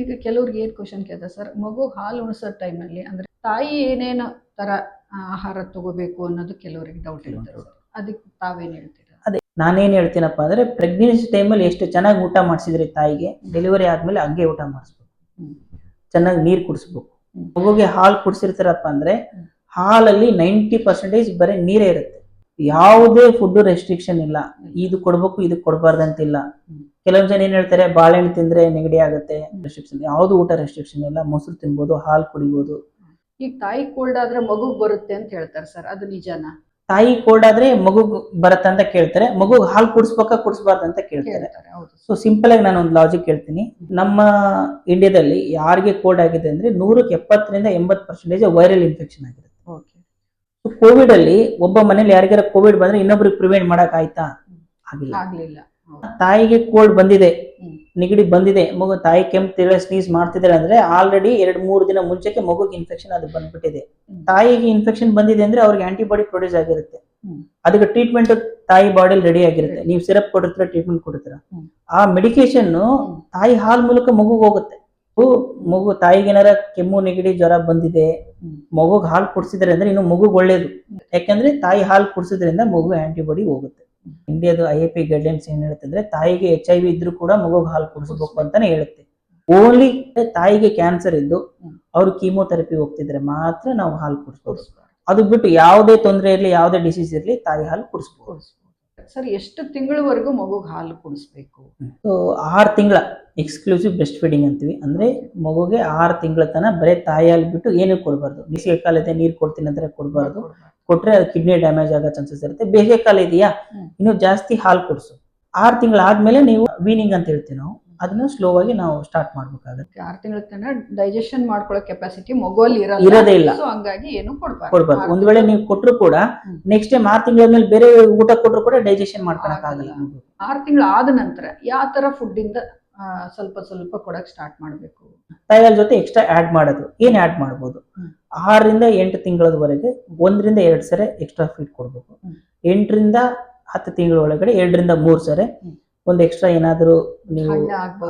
ಈಗ ಕೆಲವ್ರಿಗೆ ಏನು ಕ್ವಶನ್ ಕೇಳ್ತಾರೆ? ಸರ್ ಮಗು ಹಾಲು ಉಣಿಸೋ ಟೈಮಲ್ಲಿ ಅಂದರೆ ತಾಯಿ ಏನೇನು ಥರ ಆಹಾರ ತಗೋಬೇಕು ಅನ್ನೋದು ಕೆಲವರಿಗೆ ಡೌಟ್ ಇರುತ್ತೆ ಅದಕ್ಕೆ ತಾವೇನು ಹೇಳ್ತೀರಾ? ಅದೇ ನಾನೇನು ಹೇಳ್ತೀನಪ್ಪ ಅಂದರೆ ಪ್ರೆಗ್ನೆನ್ಸಿ ಟೈಮಲ್ಲಿ ಎಷ್ಟು ಚೆನ್ನಾಗಿ ಊಟ ಮಾಡಿಸಿದ್ರಿ ತಾಯಿಗೆ ಡೆಲಿವರಿ ಆದಮೇಲೆ ಹಂಗೆ ಊಟ ಮಾಡಿಸ್ಬೇಕು. ಚೆನ್ನಾಗಿ ನೀರು ಕುಡಿಸ್ಬೇಕು. ಮಗುಗೆ ಹಾಲು ಕುಡಿಸಿರ್ತಾರಪ್ಪ ಅಂದರೆ ಹಾಲಲ್ಲಿ ನೈಂಟಿ ಪರ್ಸೆಂಟೇಜ್ ಬರೀ ನೀರೇ ಇರುತ್ತೆ. ಯಾವುದೇ ಫುಡ್ ರೆಸ್ಟ್ರಿಕ್ಷನ್ ಇಲ್ಲ. ಇದು ಕೊಡ್ಬೇಕು ಇದು ಕೊಡಬಾರ್ದಂತಿಲ್ಲ. ಕೆಲವೊಂದು ಕೆಲವೊಂದ್ ಜನ ಏನ್ ಹೇಳ್ತಾರೆ ಬಾಳೆಹಣ್ಣು ತಿಂದ್ರೆ ನೆಗಡಿ ಆಗುತ್ತೆ ರೆಸ್ಟ್ರಿಕ್ಷನ್ ಯಾವ್ದು ಊಟ ರೆಸ್ಟ್ರಿಕ್ಷನ್ ಇಲ್ಲ. ಮೊಸರು ತಿನ್ಬೋದು ಹಾಲು ಕುಡಿಬಹುದು ಈಗ ತಾಯಿ ಕೋಲ್ಡ್ ಆದ್ರೆ ಮಗು ಬರುತ್ತೆ ಅಂತ ಹೇಳ್ತಾರೆ ಸರ್. ಅದು ನಿಜಾನ? ತಾಯಿ ಕೋಲ್ಡ್ ಆದ್ರೆ ಮಗು ಬರತ್ತ ಅಂತ ಕೇಳ್ತಾರೆ. ಮಗು ಹಾಲು ಕುಡಿಸ್ಬೇಕಾ ಕುಡಿಸ್ಬಾರ್ದು ಅಂತ ಕೇಳ್ತಾರೆ. ಸೊ ಸಿಂಪಲ್ ಆಗಿ ನಾನು ಒಂದು ಲಾಜಿಕ್ ಹೇಳ್ತೀನಿ. ನಮ್ಮ ಇಂಡಿಯಾದಲ್ಲಿ ಯಾರಿಗೆ ಕೋಲ್ಡ್ ಆಗಿದೆ ಅಂದ್ರೆ ನೂರಕ್ಕೆ ಎಪ್ಪತ್ತರಿಂದ ಎಂಬತ್ತು ಪರ್ಸೆಂಟೇಜ್ ವೈರಲ್ ಇನ್ಫೆಕ್ಷನ್ ಆಗಿದೆ. ಕೋವಿಡ್ ಅಲ್ಲಿ ಒಬ್ಬ ಮನೇಲಿ ಯಾರಿಗಾರ ಕೋವಿಡ್ ಬಂದ್ರೆ ಇನ್ನೊಬ್ರಿಗೆ ಪ್ರಿವೆಂಟ್ ಮಾಡಕ್ ಆಯ್ತಾ? ಆಗಿಲ್ಲ. ಆಗ್ಲಿಲ್ಲ. ತಾಯಿಗೆ ಕೋಲ್ಡ್ ಬಂದಿದೆ. ನೆಗಡಿ ಬಂದಿದೆ ಮಗು ತಾಯಿ ಕೆಂಪು ತಿಳ ಸ್ನೀಸ್ ಮಾಡ್ತಿದ್ದಾರೆ ಅಂದ್ರೆ ಆಲ್ರೆಡಿ ಎರಡ್ ಮೂರು ದಿನ ಮುಂಚೆಗೆ ಮಗುಗೆ ಇನ್ಫೆಕ್ಷನ್ ಅದು ಬಂದ್ಬಿಟ್ಟಿದೆ. ತಾಯಿಗೆ ಇನ್ಫೆಕ್ಷನ್ ಬಂದಿದೆ ಅಂದ್ರೆ ಅವ್ರಿಗೆ ಆಂಟಿಬಾಡಿ ಪ್ರೊಡ್ಯೂಸ್ ಆಗಿರುತ್ತೆ. ಅದಕ್ಕೆ ಟ್ರೀಟ್ಮೆಂಟ್ ತಾಯಿ ಬಾಡಿಲಿ ರೆಡಿ ಆಗಿರುತ್ತೆ. ನೀವು ಸಿರಪ್ ಕೊಡಿರ್ತೀರ ಟ್ರೀಟ್ಮೆಂಟ್ ಕೊಡ್ತೀರಾ. ಆ ಮೆಡಿಕೇಶನ್ ತಾಯಿ ಹಾಲ್ ಮೂಲಕ ಮಗುಗೆ ಹೋಗುತ್ತೆ. ಮಗು ಮಗು ತಾಯಿಗೆ ಏನಾರ ಕೆಮ್ಮು, ನೆಗಡಿ, ಜ್ವರ ಬಂದಿದೆ, ಮಗುಗೆ ಹಾಲು ಕುಡಿಸಿದ್ರೆ ಅಂದ್ರೆ ಇನ್ನು ಮಗು ಒಳ್ಳೇದು ಯಾಕಂದ್ರೆ ತಾಯಿ ಹಾಲು ಕುಡಿಸೋದ್ರಿಂದ ಮಗು ಆಂಟಿಬಾಡಿ ಹೋಗುತ್ತೆ ಇಂಡಿಯಾದ ಐ ಎ ಪಿ ಗೈಡ್ಲೈನ್ಸ್ ಏನ್ ಹೇಳುತ್ತೆ ಅಂದ್ರೆ ತಾಯಿಗೆ ಎಚ್ ಐ ವಿ ಇದ್ರೂ ಕೂಡ ಮಗುಗ್ ಹಾಲು ಕುಡಿಸ್ಬೇಕು ಅಂತಾನೆ ಹೇಳುತ್ತೆ ಓನ್ಲಿ ತಾಯಿಗೆ ಕ್ಯಾನ್ಸರ್ ಇದ್ದು. ಅವ್ರು ಕೀಮೋಥೆರಪಿ ಹೋಗ್ತಿದ್ರೆ ಮಾತ್ರ ನಾವು ಹಾಲು ಕುಡಿಸ್ಬೋದು. ಅದು ಬಿಟ್ಟು ಯಾವುದೇ ತೊಂದರೆ ಇರಲಿ, ಯಾವುದೇ ಡಿಸೀಸ್ ಇರಲಿ ತಾಯಿ ಹಾಲು ಕೊಡಿಸ್ಬೋದು. ಸರ್ ಎಷ್ಟು ತಿಂಗಳವರೆಗೂ ಮಗುಗೆ ಹಾಲು ಕುಡಿಸ್ಬೇಕು? ಸೊ ಆರು ತಿಂಗಳ ಎಕ್ಸ್ಕ್ಲೂಸಿವ್ ಬ್ರೆಸ್ಟ್ ಫೀಡಿಂಗ್ ಅಂತೀವಿ. ಅಂದ್ರೆ ಮಗುಗೆ ಆರು ತಿಂಗಳ ತನಕ ಬರೀ ತಾಯಿ ಹಾಲು ಬಿಟ್ಟು ಏನೂ ಕೊಡಬಾರ್ದು. ಬೇಸಿಗೆ ಕಾಲ ಇದೆ ನೀರು ಕೊಡ್ತೀನಿ ಅಂದ್ರೆ ಕೊಡಬಾರ್ದು. ಕೊಟ್ರೆ ಅದು ಕಿಡ್ನಿ ಡ್ಯಾಮೇಜ್ ಆಗೋ ಚಾನ್ಸಸ್ ಇರುತ್ತೆ. ಬೇಸಿಗೆ ಕಾಲ ಇದೆಯಾ? ಇನ್ನೂ ಇನ್ನು ಜಾಸ್ತಿ ಹಾಲು ಕೊಡಿಸು. ಆರು ತಿಂಗಳಾದ್ಮೇಲೆ ನೀವು ವೀನಿಂಗ್ ಅಂತ ಹೇಳ್ತೀವಿ ನಾವು. ಅದನ್ನ ಸ್ಲೋ ಆಗಿ ನಾವು ಸ್ಟಾರ್ಟ್ ಮಾಡ್ಬೇಕಾಗುತ್ತೆ ಆರು ತಿಂಗಳ ತನಕ ಡೈಜೆಷನ್ ಮಾಡ್ಕೊಳ್ಳೋ ಕೆಪಾಸಿಟಿ ಮಗುವಲ್ಲಿ ಇರಲ್ಲ ಇರೋದೇ ಇಲ್ಲ. ಸೊ ಹಂಗಾಗಿ ಏನು ಕೊಡ್ಬಾರ್ದು ಕೊಡ್ಬಾರ್ದು ಒಂದ್ ವೇಳೆ ನೀವು ಕೊಟ್ಟರು ಕೂಡ. ನೆಕ್ಸ್ಟ್ ಟೈಮ್ ಆರು ಮೇಲೆ ಬೇರೆ ಊಟ ಕೊಟ್ಟರು ಕೂಡ ಡೈಜೆಷನ್ ಆಗಲ್ಲ ಆಗಲ್ಲ. ಆರು ತಿಂಗಳು ಆದ ನಂತರ ಯಾವ ತರ ಫುಡ್ ಇಂದ ಆ, ಸ್ವಲ್ಪ ಸ್ವಲ್ಪ ಕೊಡಕ್ ಸ್ಟಾರ್ಟ್ ಮಾಡ್ಬೇಕು ತಾಯಿ ಹಾಲ್ ಜೊತೆ ಎಕ್ಸ್ಟ್ರಾ ಆಡ್ ಮಾಡೋದು ಏನ್ ಆಡ್ ಮಾಡ್ಬೋದು ಹ್ಮ್. ಆರರಿಂದ ಎಂಟು ತಿಂಗಳವರೆಗೆ ಒಂದರಿಂದ ಎರಡು ಸರಿ ಎಕ್ಸ್ಟ್ರಾ ಫೀಡ್ ಕೊಡಬೇಕು ಹ್ಮ್. ಎಂಟರಿಂದ ಹತ್ತು ತಿಂಗಳ ಒಳಗಡೆ ಎರಡರಿಂದ ಮೂರು ಸರಿ ಹ್ಮ್. ಒಂದ್ ಎಕ್ಸ್ಟ್ರಾ ಏನಾದ್ರು ನೀವು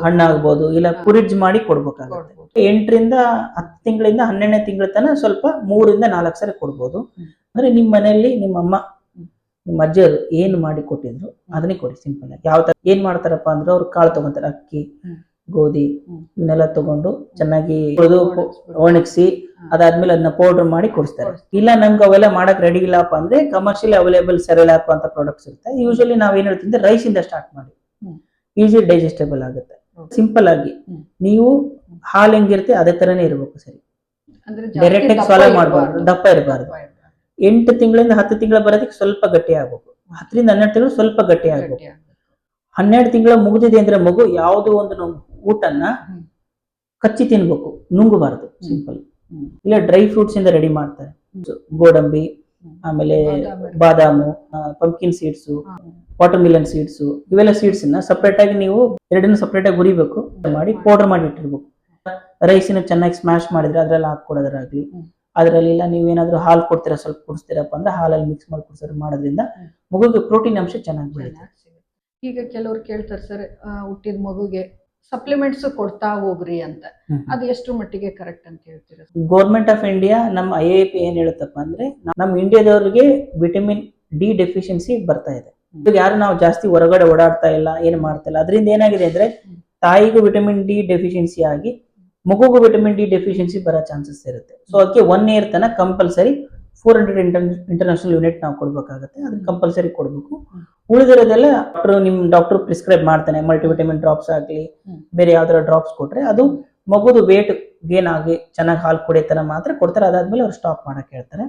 ಹಣ್ಣಾಗ್ಬೋದು ಇಲ್ಲ. ಪುರಿಜ್ ಮಾಡಿ ಕೊಡ್ಬೇಕಾಗುತ್ತೆ. ಎಂಟರಿಂದ ಹತ್ತು ತಿಂಗಳಿಂದ ಹನ್ನೆರಡನೇ ತಿಂಗಳ ತನಕ ಸ್ವಲ್ಪ ಮೂರಿಂದ ನಾಲ್ಕು ಸರಿ ಕೊಡ್ಬೋದು. ಅಂದ್ರೆ ನಿಮ್ಮ ಮನೆಯಲ್ಲಿ ನಿಮ್ಮ ಅಮ್ಮ. ನಿಮ್ಮ ಅಜ್ಜಿಯರು ಏನು ಮಾಡಿ ಕೊಟ್ಟಿದ್ರು ಅದನ್ನೇ ಕೊಡಿ ಸಿಂಪಲ್ ಆಗಿ ಯಾವ ತರ ಏನ್ ಮಾಡ್ತಾರಪ್ಪ ಅಂದ್ರೆ ಅವ್ರು ಕಾಳು ತಗೊಂತಾರೆ ಅಕ್ಕಿ ಗೋಧಿ. ಇವನ್ನೆಲ್ಲ ತಗೊಂಡು ಚೆನ್ನಾಗಿ ಒಣಗಿಸಿ. ಅದಾದ್ಮೇಲೆ ಅದನ್ನ ಪೌಡರ್ ಮಾಡಿ ಕೊಡಿಸ್ತಾರೆ. ಇಲ್ಲ ನಮ್ಗೆ ಅವೆಲ್ಲ ಮಾಡಕ್ ರೆಡಿ ಇಲ್ಲಪ್ಪ ಅಂದ್ರೆ ಕಮರ್ಷಿಯಲ್ ಅವೈಲೇಬಲ್ ಸೆರೆಲಾಪ್ ಅಂತ ಪ್ರಾಡಕ್ಟ್ಸ್ ಇರುತ್ತೆ ಯೂಶಲಿ ನಾವ್ ಏನ್ ಹೇಳ್ತೀವಿ ರೈಸ್ ಇಂದ ಸ್ಟಾರ್ಟ್ ಮಾಡಿ. ಈಸಿ ಡೈಜೆಸ್ಟೇಬಲ್ ಆಗುತ್ತೆ. ಸಿಂಪಲ್ ಆಗಿ ನೀವು ಹಾಲು ಹೆಂಗಿರುತ್ತೆ ಅದೇ ತರನೇ ಇರಬೇಕು ಸರಿ. ಡೈರೆಕ್ಟ್ ಆಗಿ ಸಾಲ್ವ್ ಮಾಡಬಾರ್ದು ದಪ್ಪ ಇರಬಾರ್ದು. ಎಂಟು ತಿಂಗಳಿಂದ ಹತ್ತು ತಿಂಗಳ ಬರೋದಕ್ಕೆ ಸ್ವಲ್ಪ ಗಟ್ಟಿ ಆಗ್ಬೇಕು. ಹತ್ತರಿಂದ ಹನ್ನೆರಡು ತಿಂಗಳು ಸ್ವಲ್ಪ ಗಟ್ಟಿ ಆಗಬೇಕು. ಹನ್ನೆರಡು ತಿಂಗಳ ಮುಗಿದಿದೆ ಅಂದ್ರೆ ಮಗು ಯಾವುದೋ ಒಂದು ಊಟನ್ನ ಊಟನ. ಕಚ್ಚಿ ತಿನ್ಬೇಕು ನುಂಗಬಾರ್ದು ಸಿಂಪಲ್ ಇಲ್ಲ ಡ್ರೈ ಫ್ರೂಟ್ಸ್ ಇಂದ ರೆಡಿ ಮಾಡ್ತಾರೆ. ಗೋಡಂಬಿ. ಆಮೇಲೆ ಬಾದಾಮಿ. Pumpkin seeds. Water Milan seeds ಇವೆಲ್ಲ ಸೀಡ್ಸ್ನ ಸಪ್ರೇಟ್ ಆಗಿ ನೀವು ಎರಡನ್ನು ಸಪ್ರೇಟ್ ಆಗಿ ಉರಿಬೇಕು ಮಾಡಿ ಪೌಡರ್ ಮಾಡಿ ಇಟ್ಟಿರ್ಬೇಕು ರೈಸಿನ ಚೆನ್ನಾಗಿ ಸ್ಮ್ಯಾಶ್ ಮಾಡಿದ್ರೆ ಅದ್ರಲ್ಲಿ ಹಾಕೊಡೋದ್ರಾಗ್ಲಿ ನೀವು ನೀವೇನಾದ್ರೂ ಹಾಲು ಕೊಡ್ತೀರಾ ಸ್ವಲ್ಪ ಕುಡಿಸ್ತೀರಪ್ಪ ಅಂದ್ರೆ ಹಾಲಲ್ಲಿ ಮಿಕ್ಸ್ ಮಾಡಿ ಕುಡಿಸೋದು ಮಾಡೋದ್ರಿಂದ. ಮಗುಗೆ ಪ್ರೋಟೀನ್ ಅಂಶ ಚೆನ್ನಾಗಿ ಬೆಳೀತದೆ ಸಿಗುತ್ತೆ. ಈಗ ಕೆಲವ್ರು ಕೇಳ್ತಾರೆ ಸರ್ ಹುಟ್ಟಿದ ಮಗುಗೆ ಸಪ್ಲಿಮೆಂಟ್ಸ್ ಕೊಡ್ತಾ ಹೋಗ್ರಿ ಅಂತ. ಅದು ಎಷ್ಟು ಮಟ್ಟಿಗೆ ಕರೆಕ್ಟ್ ಅಂತ ಹೇಳ್ತೀರಾ ಗೌರ್ಮೆಂಟ್ ಆಫ್ ಇಂಡಿಯಾ ನಮ್ಮ ಐ ಐ ಪಿ ಏನ್ ಹೇಳುತ್ತಪ್ಪ ಅಂದ್ರೆ ನಮ್ಮ ಇಂಡಿಯಾದವ್ರಿಗೆ ವಿಟಮಿನ್ ಡಿ ಡೆಫಿಷಿಯನ್ಸಿ ಬರ್ತಾ ಇದೆ. ಇವಾಗ ಯಾರು ನಾವು ಜಾಸ್ತಿ ಹೊರಗಡೆ ಓಡಾಡ್ತಾ ಇಲ್ಲ ಏನು ಮಾಡ್ತಾ ಇಲ್ಲ ಅದರಿಂದ ಏನಾಗಿದೆ ಅಂದ್ರೆ. ತಾಯಿಗೂ ವಿಟಮಿನ್ ಡಿ ಡೆಫಿಷಿಯನ್ಸಿ ಆಗಿ ಮಗುಗೂ ವಿಟಮಿನ್ ಡಿ ಡೆಫಿಷಿಯನ್ಸಿ ಬರೋ ಚಾನ್ಸಸ್ ಇರುತ್ತೆ. ಸೊ ಅದಕ್ಕೆ ಒನ್ ಇಯರ್ ತನಕ compulsory four hundred international unit ನಾವು ಕೊಡ್ಬೇಕಾಗುತ್ತೆ. ಅದನ್ನ ಕಂಪಲ್ಸರಿ ಕೊಡಬೇಕು. ಉಳಿದಿರೋದೆಲ್ಲ ಡಾಕ್ಟರ್ ನಿಮ್ ಡಾಕ್ಟರ್ ಪ್ರಿಸ್ಕ್ರೈಬ್ ಮಾಡ್ತಾನೆ ಮಲ್ಟಿವಿಟಮಿನ್ ಡ್ರಾಪ್ಸ್ ಆಗಲಿ ಬೇರೆ ಯಾವ್ದಾರ ಡ್ರಾಪ್ಸ್ ಕೊಟ್ರೆ ಅದು ಮಗುದು ವೇಟ್ ಗೇನ್ ಆಗಿ ಚೆನ್ನಾಗಿ ಹಾಲು ಕುಡಿಯೋ ಥರ ಮಾತ್ರ ಕೊಡ್ತಾರೆ. ಅದಾದ್ಮೇಲೆ ಅವ್ರು ಸ್ಟಾಪ್ ಮಾಡಕ್ ಹೇಳ್ತಾರೆ.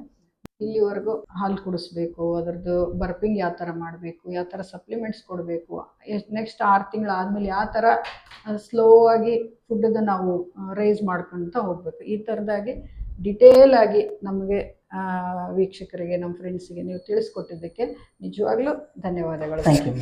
ಇಲ್ಲಿವರೆಗೂ ಹಾಲು ಕುಡಿಸ್ಬೇಕು ಅದರದ್ದು ಬರ್ಪಿಂಗ್ ಯಾವ ಥರ ಮಾಡಬೇಕು ಯಾವ ಥರ ಸಪ್ಲಿಮೆಂಟ್ಸ್ ಕೊಡಬೇಕು ಎಷ್ಟು ನೆಕ್ಸ್ಟ್ ಆರು ತಿಂಗಳು ಆದಮೇಲೆ ಯಾವ ಥರ ಸ್ಲೋ ಆಗಿ ಫುಡ್ಡನ್ನು ನಾವು ರೈಸ್ ಮಾಡ್ಕೊಳ್ತಾ ಹೋಗ್ಬೇಕು. ಈ ಥರದಾಗಿ ಡಿಟೇಲ್ ಆಗಿ ನಮಗೆ ವೀಕ್ಷಕರಿಗೆ ನಮ್ಮ ಫ್ರೆಂಡ್ಸಿಗೆ ನೀವು ತಿಳಿಸ್ಕೊಟ್ಟಿದ್ದಕ್ಕೆ ನಿಜವಾಗ್ಲೂ ಧನ್ಯವಾದಗಳು. Thank you